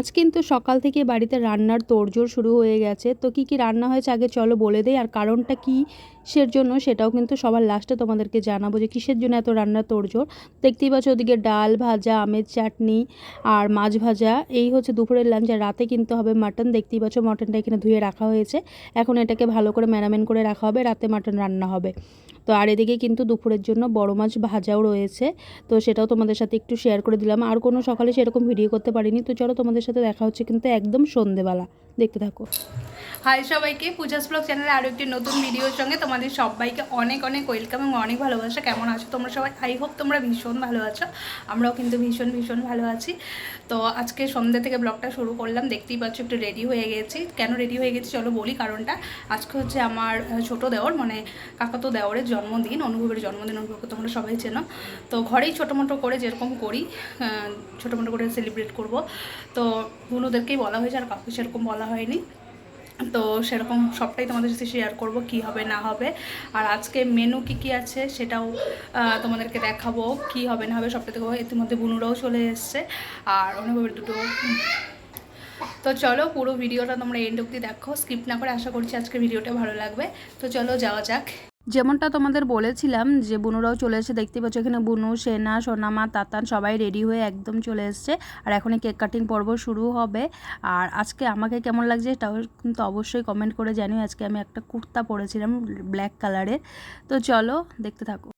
আজ কিন্তু সকাল থেকে বাড়িতে রান্নার তোড়জোড় শুরু হয়ে গেছে। তো কি কি রান্না হয়েছে আগে চলো বলে দেই। আর কারণটা কিসের জন্য সেটাও কিন্তু সবার লাস্টে তোমাদেরকে জানাব যে কিসের জন্য এত রান্নার তোড়জোড়। দেখতেই পাচ্ছ ওদিকে ডাল ভাজা, আমের চাটনি আর মাছ ভাজা। এই হচ্ছে দুপুরের লাঞ্চ আর রাতে কিন্তু হবে মাটন দেখতেই পাচ্ছ মাটনটা এখানে ধুয়ে রাখা হয়েছে। এখন এটাকে ভালো করে ম্যারামেন করে রাখা হবে, রাতে মাটন রান্না হবে। তো আর এদিকে কিন্তু দুপুরের জন্য বড় মাছ ভাজাও রয়েছে। তো সেটাও তোমাদের সাথে একটু শেয়ার করে দিলাম। আর কোনো সকালে সেরকম ভিডিও করতে পারিনি। তো চলো তোমাদের সাথে দেখা হচ্ছে কিন্তু একদম সন্ধেবেলা। দেখতে থাকো। হাই সবাইকে, পূজাস ব্লগ চ্যানেলে আরও একটি নতুন ভিডিওর সঙ্গে তোমাদের সবাইকে অনেক অনেক ওয়েলকাম এবং অনেক ভালোবাসা। কেমন আছো তোমরা সবাই? আই হোপ তোমরা ভীষণ ভালো আছো। আমরাও কিন্তু ভীষণ ভীষণ ভালো আছি। তো আজকে সন্ধ্যে থেকে ব্লগটা শুরু করলাম। দেখতেই পাচ্ছ একটু রেডি হয়ে গেছি। কেন রেডি হয়ে গেছি চলো বলি কারণটা। আজকে হচ্ছে আমার ছোট দেওর মানে কাকাতো দেওরের জন্মদিন, অনুভবের জন্মদিন অনুভবকে তোমরা সবাই চেনো। তো ঘরেই ছোটো মোটো করে যেরকম করি মোটো করে সেলিব্রেট করব। তো বুনুদেরকেই বলা হয়েছে আর কাকু সেরকম বলা হয়নি। তো সেরকম সবটাই তোমাদের সাথে শেয়ার করব, কি হবে, না হবে। আর আজকে মেনু কি কি আছে সেটাও তোমাদেরকে দেখাবো, কি হবে, না হবে সবটা দেখাবো। ইতিমধ্যে বুনুরাও চলে এসছে আর অনুভবের দুটো। তো চলো পুরো ভিডিওটা তোমরা এন্ড অব্দি দেখো। স্কিপ না করে আশা করছি আজকে ভিডিওটা ভালো লাগবে। তো চলো যাওয়া যাক। যেমনটা তোমাদের বলেছিলাম যে বুনুরাও চলে এসে দেখতে পাচ্ছ এখানে বুনু, সেনা, সোনামা, তাতান সবাই রেডি হয়ে একদম চলে এসছে। আর এখন কেক কাটিং পর্ব শুরু হবে। আর আজকে আমাকে কেমন লাগছে তাও কিন্তু অবশ্যই কমেন্ট করে জানি আজকে আমি একটা কুর্তা পরেছিলাম ব্ল্যাক কালারের তো চলো, দেখতে থাকো।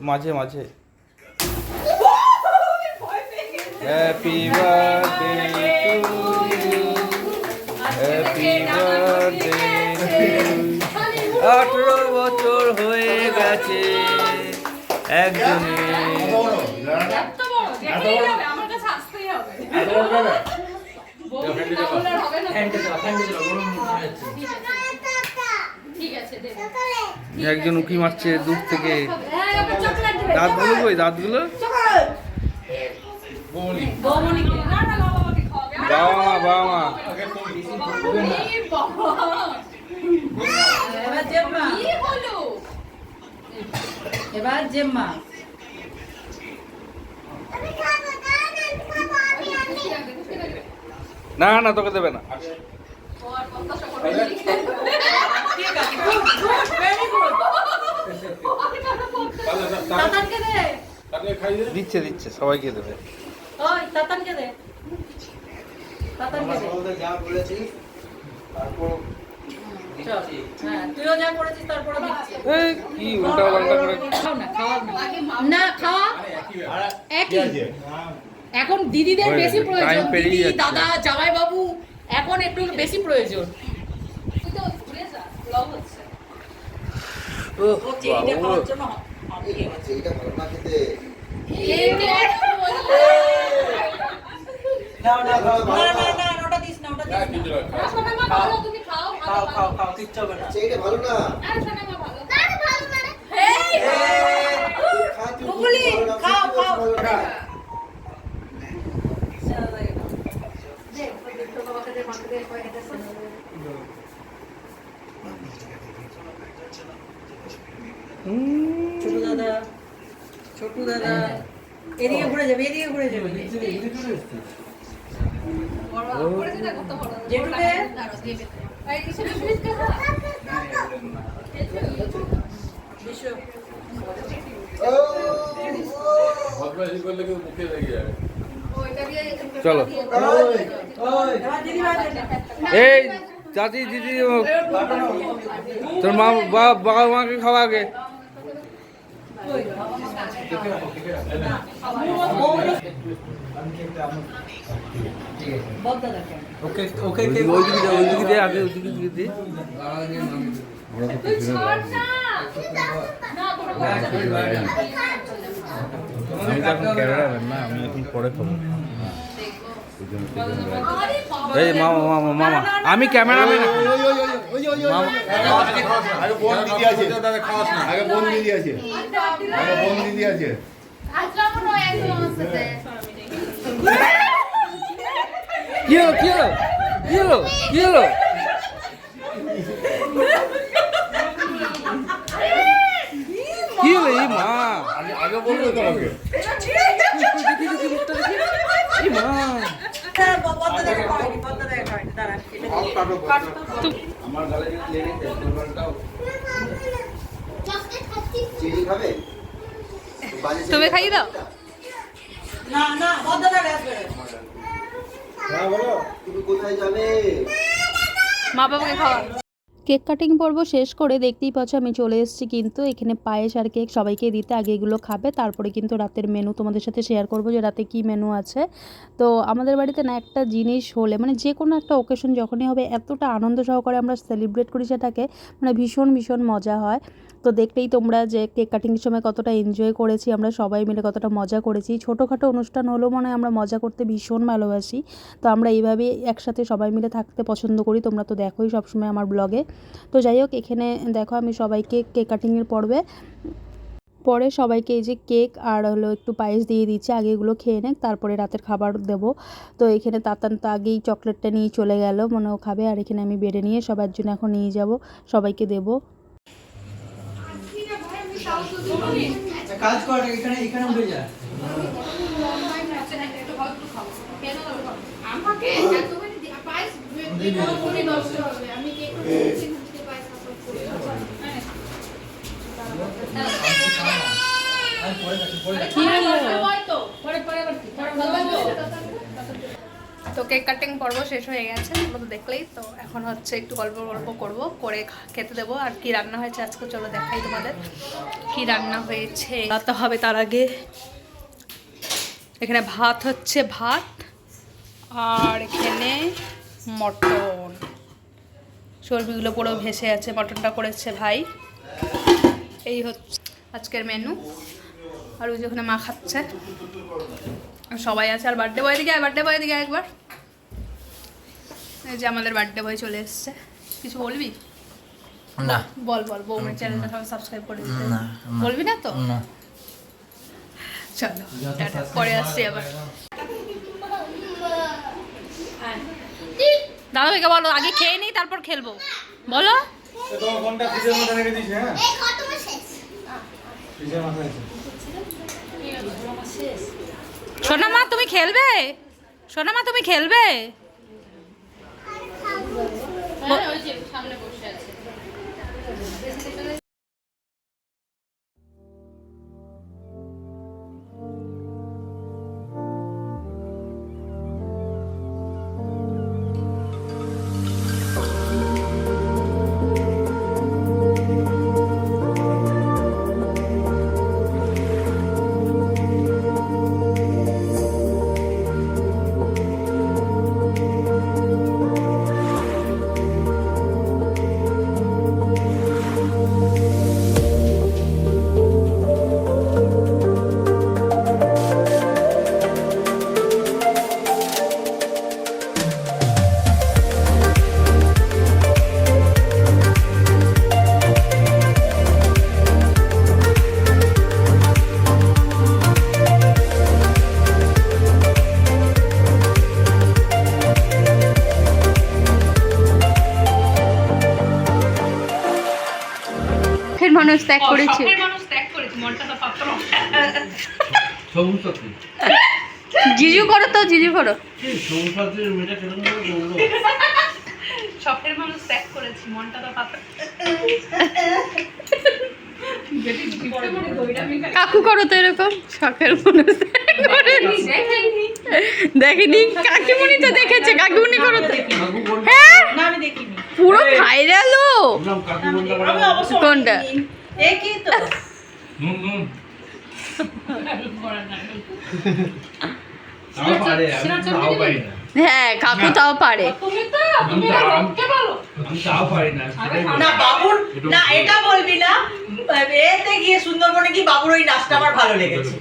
মাঝে মাঝে। Happy birthday to you happy birthday আঠেরো বছর হয়ে গেছে একজনে একজন উকি মারছে দূর থেকে। দাঁতগুলো কই দাঁতগুলো? বাবা মা বাবা মা এবার জেম্মা। না না তোকে দেবে না। দে। দিচ্ছে দিচ্ছে সবাইকে দেবে ওই তাতানকে দে তাতানকে দে যা তারপরে এখন দিদিদের বেশি প্রয়োজন। দাদা জামাই বাবু এখন একটু বেশি প্রয়োজন খাও। খাও খাও কিচ্ছু হবে না গুগলি খাও খাও ছোট দাদা ছোট দাদা এদিকে ঘুরে যাবে এদিকে ঘুরে যাবে। চলো। এই চাচি দিদি তোর মা বা- বাবা মাকে খাওয়া আগে? দে আমি তো এখন ক্যামেরাম্যান না আমি এখন পরে এই মামা মামা মামা আমি আছে আগে বোন দিদি আছে আগে বোন দিদি আছে। কি হলো কি হলো? কি হলো? কি হলো? কি হলো এই মা? আগে বলব তোমাকে। এই মা? আমার গালে যদি লেগে যায় দুর্বলটাও খাবে? তুমি খাইয়ে দাও। না না হ্যাঁ বলো। তুমি কোথায় যাবে? মা বাবাকে খাওয়া। কেক কাটিং পর্ব শেষ করে দেখতেই পাচ্ছ আমি চলে এসেছি কিন্তু এখানে পায়েস আর কেক সবাইকে দিতে। আগে এগুলো খাবে, তারপরে কিন্তু রাতের মেনু তোমাদের সাথে শেয়ার করব যে রাতে কি মেনু আছে। তো আমাদের বাড়িতে না একটা জিনিস হলে মানে যে কোনো একটা ওকেশন যখনই হবে, এতটা আনন্দ সহকারে আমরা সেলিব্রেট করি সেটাকে মানে ভীষণ ভীষণ মজা হয়। তো দেখতেই তোমরা যে কেক কাটিংয়ের সময় কতটা এনজয় করেছি, আমরা সবাই মিলে কতটা মজা করেছি। ছোটোখাটো অনুষ্ঠান হলেও মনে হয় আমরা মজা করতে ভীষণ ভালোবাসি। তো আমরা এইভাবেই একসাথে সবাই মিলে থাকতে পছন্দ করি, তোমরা তো দেখোই সবসময় আমার ব্লগে তো যাই হোক এখানে দেখো আমি সবাইকে কেক কাটিংয়ের পর্বে পরে সবাইকে এই যে কেক আর হলো একটু পায়েস দিয়ে দিচ্ছি আগে এগুলো খেয়ে নেক তারপরে রাতের খাবার দেব। তো এখানে তাতান তো আগেই চকলেটটা নিয়ে চলে গেল মনে ও খাবে আর এখানে আমি বেড়ে নিয়ে সবার জন্য এখন নিয়ে যাব সবাইকে দেবো। কাজ কর এখানে এখানে উঠে যা। আমাকে তো কেক কাটিং পর্ব শেষ হয়ে গেছে তোমরা তো দেখলেই। তো এখন হচ্ছে একটু গল্প গল্প করব করে খেতে দেবো। আর কি রান্না হয়েছে আজকে চলো দেখাই তোমাদের। কি রান্না হয়েছে? রাতে হবে তার আগে এখানে ভাত হচ্ছে ভাত। আর এখানে মটন। চর্বিগুলো পুরো ভেসে আছে মটনটা করেছে ভাই। এই হচ্ছে আজকের মেনু আর ওই যে ওখানে মা খাচ্ছে। সবাই আছে আর বার্থডে বয় দিকে বার্থডে বয় দিকে একবার। এই যে আমাদের বার্থডে বয় চলে এসছে। কিছু বলবি? না। বল বল বৌমের চ্যানেলটা সবাই সাবস্ক্রাইব করে দিতে। বলবি না তো? চলো পরে আসছি আবার। দাদা ভাইকে বলো আগে খেয়ে নিই তারপর খেলব। বলো। সোনামা হ্যাঁ? ফ্রিজের মাথায় আছে সোনা মা তুমি খেলবে? সোনা মা তুমি খেলবে? মানুষ ত্যাগ করেছে। জিজু করো তো জিজু করো। শখের মানুষ ত্যাগ করেছি মনটা তো কাকু করো তো এরকম শখের মানুষ করেছি। কাকিমুনি তো দেখেছে কাকিমুনি করো তো। হ্যাঁ? আমি দেখিনি। পুরো ভাইরাল ও? কোনটা? দেখিনি। তো? হ্যাঁ কাকু তাও পারে। না বাবুর না এটা বলবি না। এতে গিয়ে সুন্দরবনে কি বাবুর ওই নাচটা আমার ভালো লেগেছে?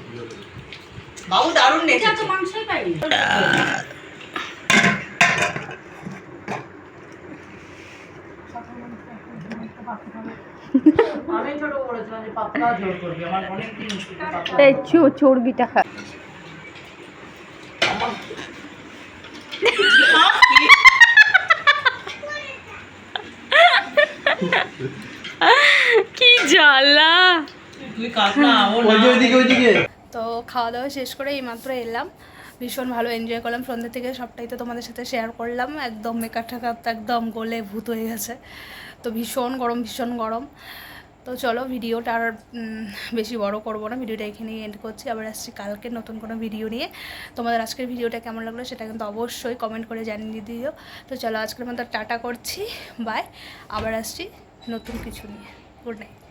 বাবু দারুণ নেচেছে আমি ছোট বলেছিলাম যে পাপ্পা জোর করবি আমার অনেক দিন এই চর্বিটা খা। কি জ্বালা। তো খাওয়া দাওয়া শেষ করে এইমাত্র এলাম। ভীষণ ভালো এনজয় করলাম। সন্ধ্যে থেকে সবটাই তো তোমাদের সাথে শেয়ার করলাম। একদম ঠাকার তো একদম গলে ভূত হয়ে গেছে। তো ভীষণ গরম ভীষণ গরম। তো চলো ভিডিওটা আর বেশি বড় করব না। ভিডিওটা এখানেই এন্ড করছি। আবার আসছি কালকে নতুন কোনো ভিডিও নিয়ে। তোমাদের আজকের ভিডিওটা কেমন লাগল সেটা কিন্তু অবশ্যই কমেন্ট করে জানিয়ে দিও। তো চলো আজকের মতো টাটা করছি। বাই আবার আসছি নতুন কিছু নিয়ে। Good night